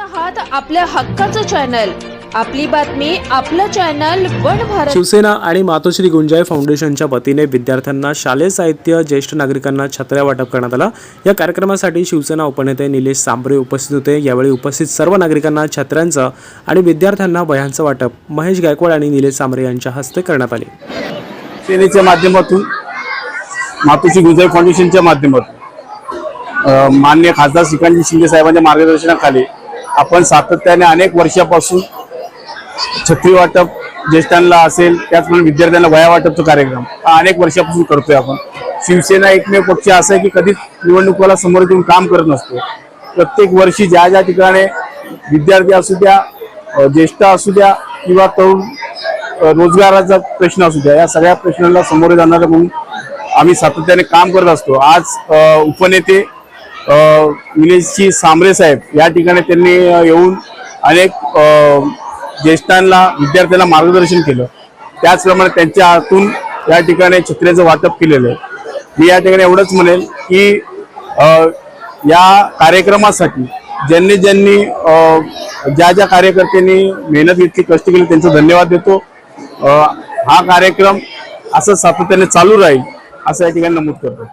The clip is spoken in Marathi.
आहात आपल्या हक्काचं चॅनल आपली बातमी आपलं चॅनल वन भारत. शिवसेना आणि मातोश्री गुंजाई फाउंडेशनच्या वतीने विद्यार्थ्यांना शालेय साहित्य ज्येष्ठ नागरिकांना छत्र्या वाटप करण्यात आला. या कार्यक्रमासाठी शिवसेना उपनेते निलेश सांबरे उपस्थित होते. यावेळी उपस्थित सर्व नागरिकांना छत्र्यांचं आणि विद्यार्थ्यांना वह्यांचं वाटप महेश गायकवाड आणि निलेश सांबरे यांच्या हस्ते करण्यात आले. सेनेच्या माध्यमातून मातोश्री गुंजाई फाउंडेशनच्या माध्यमातून मान्य खासदार श्रीकांतजी शिंदे साहेबांच्या मार्गदर्शनाखाली आपण सातत्याने अनेक वर्षापासून छत्री वाटप ज्येष्ठांना असेल त्याचप्रमाणे विद्यार्थ्यांना वया वाटपचा कार्यक्रम हा अनेक वर्षापासून करतोय आपण. शिवसेना एकमेव पक्ष असा आहे की कधीच निवडणुकीला समोर घेऊन काम करत नसतो. प्रत्येक वर्षी ज्या ज्या ठिकाणी विद्यार्थी असू द्या ज्येष्ठ असू द्या किंवा तरुण रोजगाराचा प्रश्न असू द्या या सगळ्या प्रश्नांना सामोरे जाणारे म्हणून आम्ही सातत्याने काम करत असतो. आज उपनेते अ, सांबरे साहेब या ठिकाणी त्यांनी येऊन अनेक ज्येष्ठांना विद्यार्थ्यांना मार्गदर्शन केलं. त्याचप्रमाणे त्यांच्या हातून या ठिकाणी छत्र्याचं वाटप केलेलं आहे. मी या ठिकाणी एवढंच म्हणेल की या कार्यक्रमासाठी ज्यांनी ज्यांनी ज्या ज्या कार्यकर्त्यांनी मेहनत घेतली कष्ट केले त्यांचं धन्यवाद देतो. हा कार्यक्रम असं सातत्याने चालू राहील असं या ठिकाणी नमूद करतो.